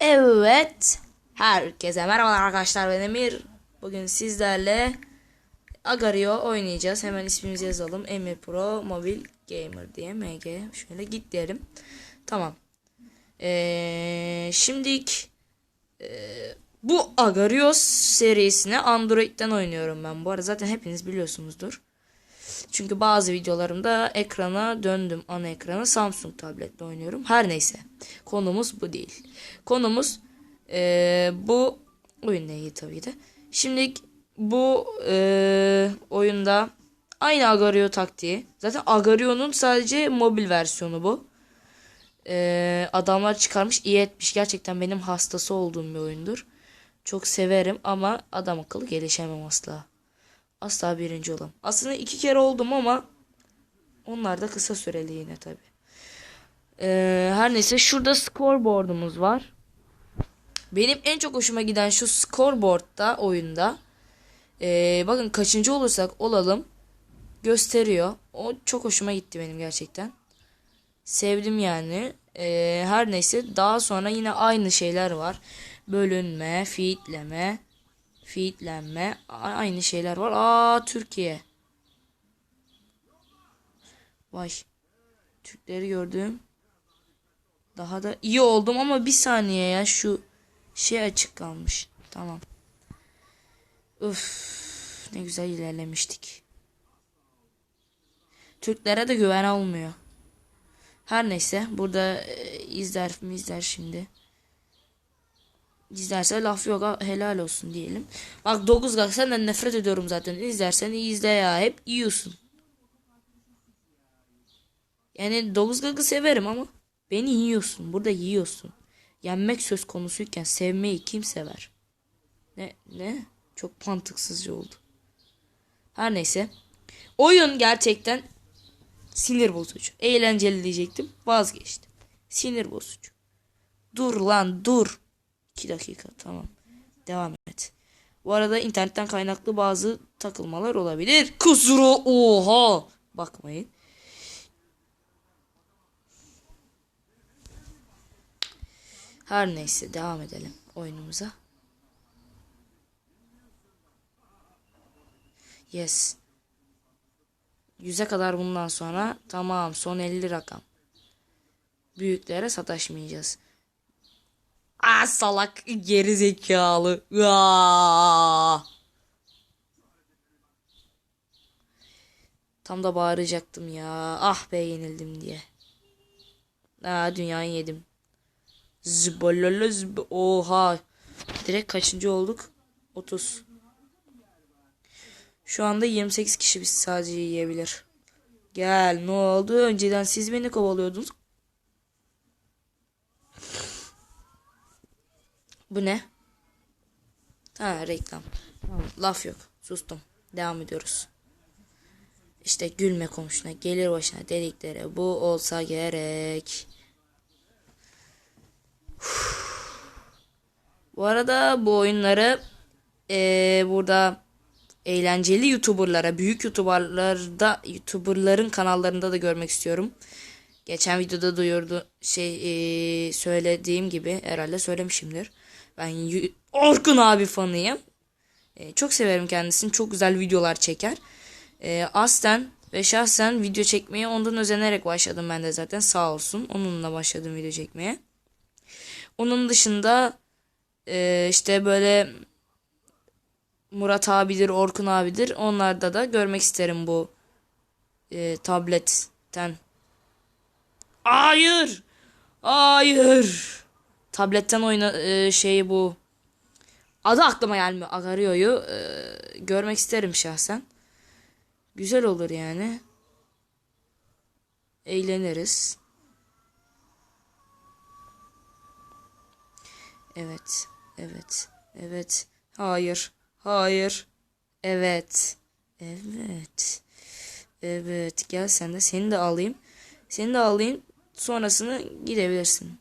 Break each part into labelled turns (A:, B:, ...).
A: Evet. Herkese merhabalar arkadaşlar ben Emir. Bugün sizlerle Agario oynayacağız. Hemen ismimizi yazalım. Emir Pro Mobil Gamer diye MG. Şöyle git diyelim. Tamam. Ee, şimdilik ee, bu Agario serisini Android'den oynuyorum ben. Bu arada zaten hepiniz biliyorsunuzdur. Çünkü bazı videolarımda ekrana döndüm. Ana ekranı Samsung tabletle oynuyorum. Her neyse. Konumuz bu değil. Konumuz eee, bu oyunla ilgili tabii de. Şimdi bu eee, oyunda aynı Agario taktiği. Zaten Agario'nun sadece mobil versiyonu bu. Eee, adamlar çıkarmış iyi etmiş. Gerçekten benim hastası olduğum bir oyundur. Çok severim ama adam akıllı gelişemem asla. Asla birinci olam. Aslında iki kere oldum ama onlar da kısa süreli yine tabi. Ee, her neyse şurada scoreboard'umuz var. Benim en çok hoşuma giden şu scoreboard'da oyunda. ee, bakın kaçıncı olursak olalım gösteriyor. O çok hoşuma gitti benim gerçekten. Sevdim yani. Ee, her neyse daha sonra yine aynı şeyler var. Bölünme, feedleme, feedlenme a- aynı şeyler var. Aa Türkiye. Vay. Türkleri gördüm. Daha da iyi oldum ama bir saniye ya şu şey açık kalmış. Tamam. Üf, ne güzel ilerlemiştik. Türklere de güven olmuyor. Her neyse burada e, izler mi izler şimdi. İzlerse laf yok helal olsun diyelim. Bak 9 gak senden nefret ediyorum zaten. İzlersen iyi izle ya hep yiyorsun. Yani 9 gakı severim ama beni yiyorsun. Burada yiyorsun. Yenmek söz konusuyken sevmeyi kim sever? Ne ne? Çok mantıksızca oldu. Her neyse. Oyun gerçekten sinir bozucu. Eğlenceli diyecektim. Vazgeçtim. Sinir bozucu. Dur lan dur. 2 dakika tamam. Devam et. Bu arada internetten kaynaklı bazı takılmalar olabilir. Kusura oha. Bakmayın. Her neyse devam edelim oyunumuza. Yes. 100'e kadar bundan sonra tamam son 50 rakam. Büyüklere sataşmayacağız. Aa salak geri zekalı. Tam da bağıracaktım ya. Ah be yenildim diye. Aa dünyayı yedim. Zıbalala zıb Oha. Direkt kaçıncı olduk? 30. Şu anda 28 kişi biz sadece yiyebilir. Gel ne oldu? Önceden siz beni kovalıyordunuz. Bu ne? Ha reklam. Laf yok. Sustum. Devam ediyoruz. İşte gülme komşuna gelir başına dedikleri bu olsa gerek. Bu arada bu oyunları eee, burada eğlenceli YouTuber'lara, büyük YouTuber'larda, YouTuber'ların kanallarında da görmek istiyorum. Geçen videoda duyurdu şey eee, söylediğim gibi herhalde söylemişimdir. Ben Orkun abi fanıyım. Eee, çok severim kendisini. Çok güzel videolar çeker. Eee aslen ve şahsen video çekmeye ondan özenerek başladım ben de zaten sağ olsun. Onunla başladım video çekmeye. Onun dışında eee, işte böyle Murat abidir, Orkun abidir. Onlarda da görmek isterim bu eee, tabletten. Hayır! Hayır! Tabletten oyna eee, şeyi bu. Adı aklıma gelmiyor. Agario'yu eee, görmek isterim şahsen. Güzel olur yani. Eğleniriz. Evet. Evet. Evet. Hayır. Hayır. Evet. Evet. Evet. Gel sen de seni de alayım. Seni de alayım. Sonrasını gidebilirsin.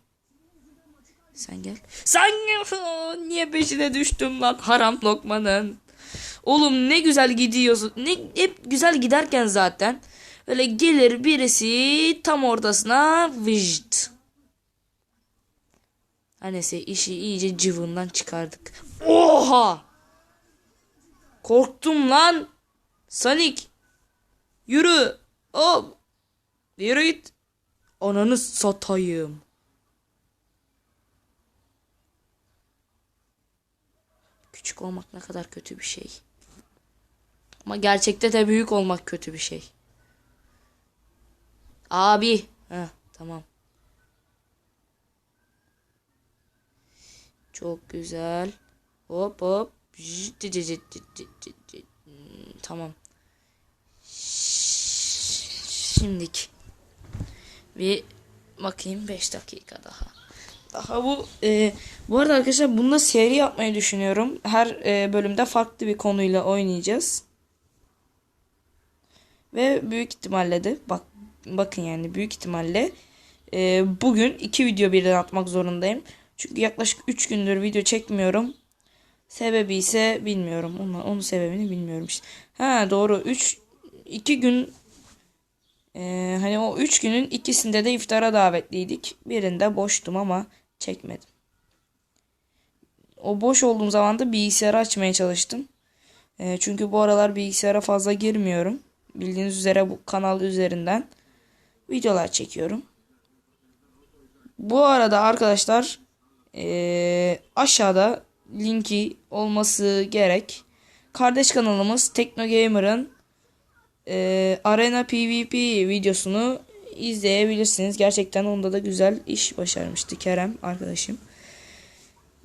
A: Sen gel. Sen gel. Niye peşine düştüm lan haram lokmanın. Oğlum ne güzel gidiyorsun. Ne hep güzel giderken zaten. Öyle gelir birisi tam ortasına vıjt. Neyse işi iyice cıvından çıkardık. Oha! Korktum lan. Sonic. Yürü. Hop. Yürü git. Ananı satayım. Küçük olmak ne kadar kötü bir şey. Ama gerçekte de büyük olmak kötü bir şey. Abi. Heh, tamam. Çok güzel. Hop hop. Hmm, Tamam. Şimdik. Bir bakayım 5 dakika daha. Daha bu e, bu arada arkadaşlar bunda seri yapmayı düşünüyorum. Her e, bölümde farklı bir konuyla oynayacağız. Ve büyük ihtimalle de bak bakın yani büyük ihtimalle e, bugün iki video birden atmak zorundayım. Çünkü yaklaşık 3 gündür video çekmiyorum. Sebebi ise bilmiyorum. Onun, onun sebebini bilmiyorum işte. Ha doğru 3 2 gün e, hani o 3 günün ikisinde de iftara davetliydik. Birinde boştum ama çekmedim. O boş olduğum zaman da bilgisayarı açmaya çalıştım. E, çünkü bu aralar bilgisayara fazla girmiyorum. Bildiğiniz üzere bu kanal üzerinden videolar çekiyorum. Bu arada arkadaşlar eee, aşağıda linki olması gerek. Kardeş kanalımız Tekno Gamer'ın eee, Arena PvP videosunu izleyebilirsiniz. Gerçekten onda da güzel iş başarmıştı Kerem arkadaşım.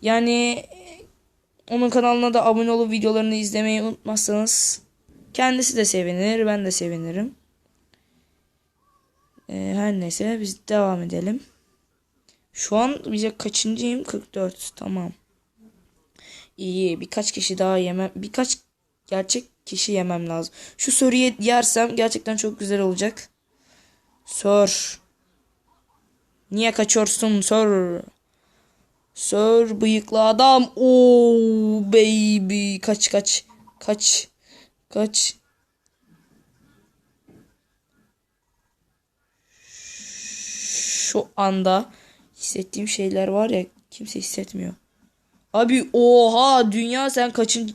A: Yani onun kanalına da abone olup videolarını izlemeyi unutmazsanız kendisi de sevinir, ben de sevinirim. Ee, her neyse biz devam edelim. Şu an bize kaçıncıyım? 44. Tamam. İyi. Birkaç kişi daha yemem. Birkaç gerçek kişi yemem lazım. Şu soruyu yersem gerçekten çok güzel olacak. Sor. Niye kaçıyorsun sor. Sor bıyıklı adam. Oo baby. Kaç kaç. Kaç. Kaç. Şu anda hissettiğim şeyler var ya kimse hissetmiyor. Abi oha dünya sen kaçıncı...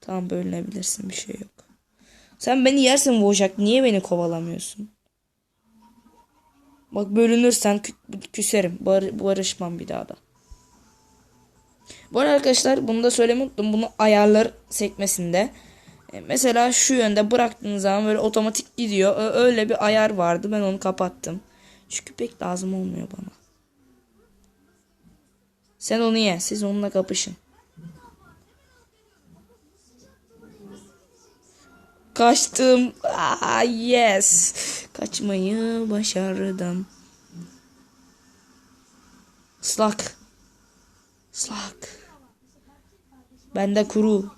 A: Tamam bölünebilirsin bir şey yok. Sen beni yersin Boşak niye beni kovalamıyorsun? Bak bölünürsen kü- küserim. Bar- barışmam bir daha da. Bu arada arkadaşlar bunu da söylemeyi unuttum. Bunu ayarlar sekmesinde. E, Mesela şu yönde bıraktığınız zaman böyle otomatik gidiyor. Öyle bir ayar vardı. Ben onu kapattım. Çünkü pek lazım olmuyor bana. Sen onu ye. Siz onunla kapışın. Kaçtım. Ah, yes. Kaçmayı başardım. Slak. Slak. Bende kuru.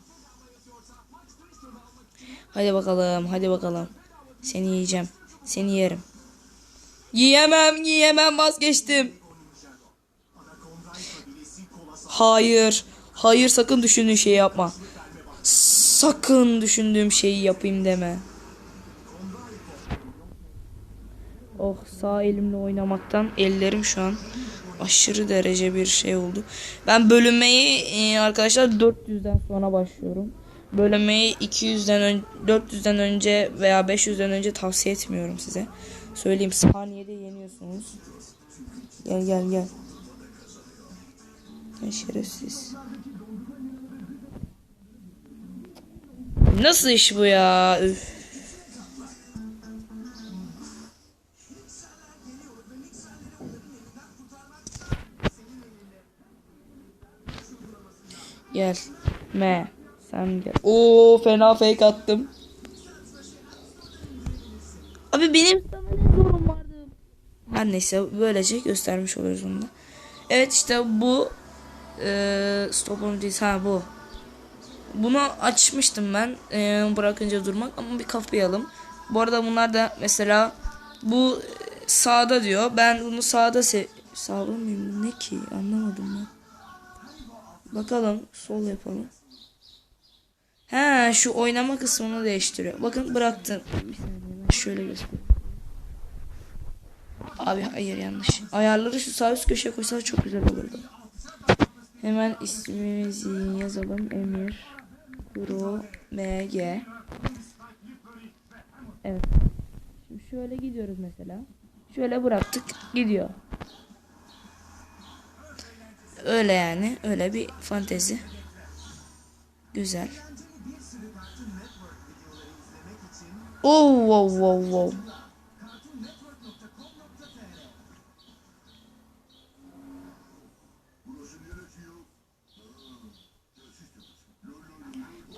A: Hadi bakalım, hadi bakalım. Seni yiyeceğim. Seni yerim. Yiyemem, yiyemem vazgeçtim. Hayır. Hayır sakın düşündüğün şeyi yapma. Sakın düşündüğüm şeyi yapayım deme. Oh sağ elimle oynamaktan ellerim şu an aşırı derece bir şey oldu. Ben bölünmeyi e, arkadaşlar 400'den sonra başlıyorum. Bölünmeyi 200'den ön 400'den önce veya 500'den önce tavsiye etmiyorum size. Söyleyeyim saniyede yeniyorsunuz. Gel gel gel. Şerefsiz. Nasıl iş bu ya? Üf. Gel. Me. Sen gel. Oo fena fake attım. Abi benim sana ne zorum vardı? Her neyse böylece göstermiş oluyoruz onu da. Evet işte bu eee stop on değil ha bu. Bunu açmıştım ben eee, bırakınca durmak ama bir kapayalım. Bu arada bunlar da mesela bu e, sağda diyor. Ben bunu sağda se sağda mıyım? Ne ki? Anlamadım ben. Bakalım sol yapalım. He şu oynama kısmını değiştiriyor. Bakın bıraktım. Şöyle göstereyim. Abi hayır yanlış. Ayarları şu sağ üst köşeye koysalar çok güzel olurdu. Hemen ismimizi yazalım. Emir Pro MG. Evet. Şimdi şöyle gidiyoruz mesela. Şöyle bıraktık gidiyor. Öyle yani. Öyle bir fantezi. Güzel. Oh wow wow wow.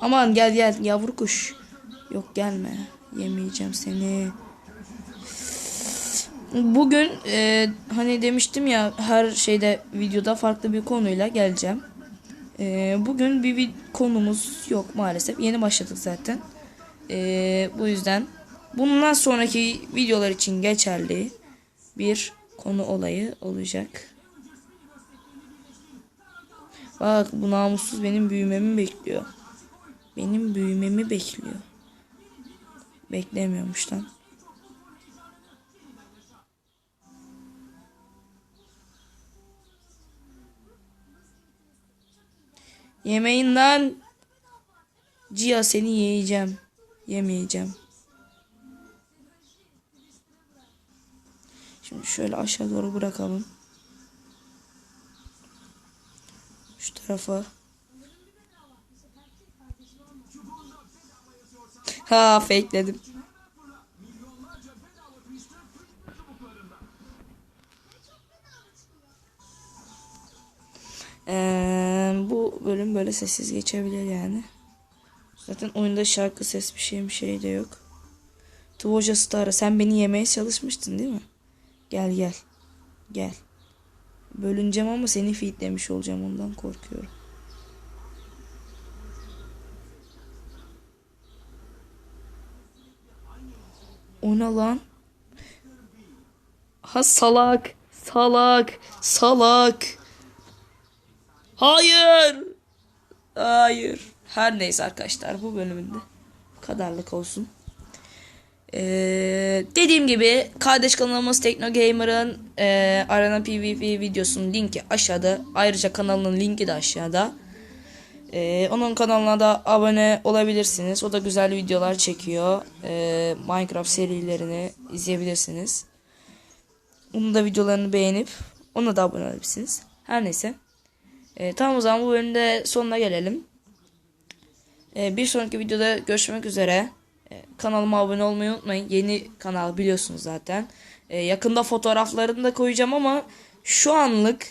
A: Aman gel gel yavru kuş. Yok gelme. Yemeyeceğim seni. Bugün e, hani demiştim ya her şeyde videoda farklı bir konuyla geleceğim. E, bugün bir, bir konumuz yok maalesef. Yeni başladık zaten. E, bu yüzden bundan sonraki videolar için geçerli bir konu olayı olacak. Bak bu namussuz benim büyümemi bekliyor. Benim büyümemi bekliyor. Beklemiyormuş lan. Yemeğinden Cia seni yiyeceğim. Yemeyeceğim. Şimdi şöyle aşağı doğru bırakalım. Şu tarafa. Ha fakeledim. Ee, bu bölüm böyle sessiz geçebilir yani. Zaten oyunda şarkı ses bir şey bir şey de yok. Tvoja Star'a sen beni yemeye çalışmıştın değil mi? Gel gel. Gel. Bölüneceğim ama seni feedlemiş olacağım ondan korkuyorum. O ne lan? Ha salak. Salak. Salak. Hayır. Hayır. Her neyse arkadaşlar bu bölümünde bu kadarlık olsun. Ee, dediğim gibi kardeş kanalımız Tekno Gamer'ın e, Arena PvP videosunun linki aşağıda. Ayrıca kanalının linki de aşağıda. Ee, onun kanalına da abone olabilirsiniz. O da güzel videolar çekiyor. Ee, Minecraft serilerini izleyebilirsiniz. Onun da videolarını beğenip ona da abone olabilirsiniz. Her neyse. Ee, tamam o zaman bu bölümde sonuna gelelim. Ee, bir sonraki videoda görüşmek üzere. Ee, kanalıma abone olmayı unutmayın. Yeni kanal biliyorsunuz zaten. Ee, yakında fotoğraflarını da koyacağım ama şu anlık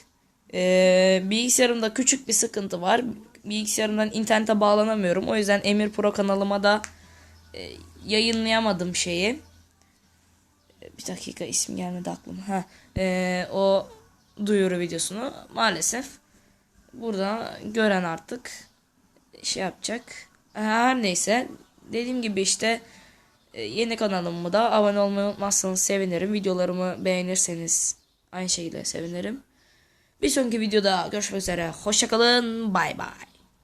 A: e, bilgisayarımda küçük bir sıkıntı var. Bilgisayarımdan internete bağlanamıyorum. O yüzden Emir Pro kanalıma da e, yayınlayamadım şeyi. E, Bir dakika isim gelmedi aklıma. Ha, e, o duyuru videosunu maalesef burada gören artık şey yapacak. Her neyse dediğim gibi işte e, yeni kanalıma da abone olmayı unutmazsanız sevinirim. Videolarımı beğenirseniz aynı şekilde sevinirim. Bir sonraki videoda görüşmek üzere. Hoşçakalın. Bay bay.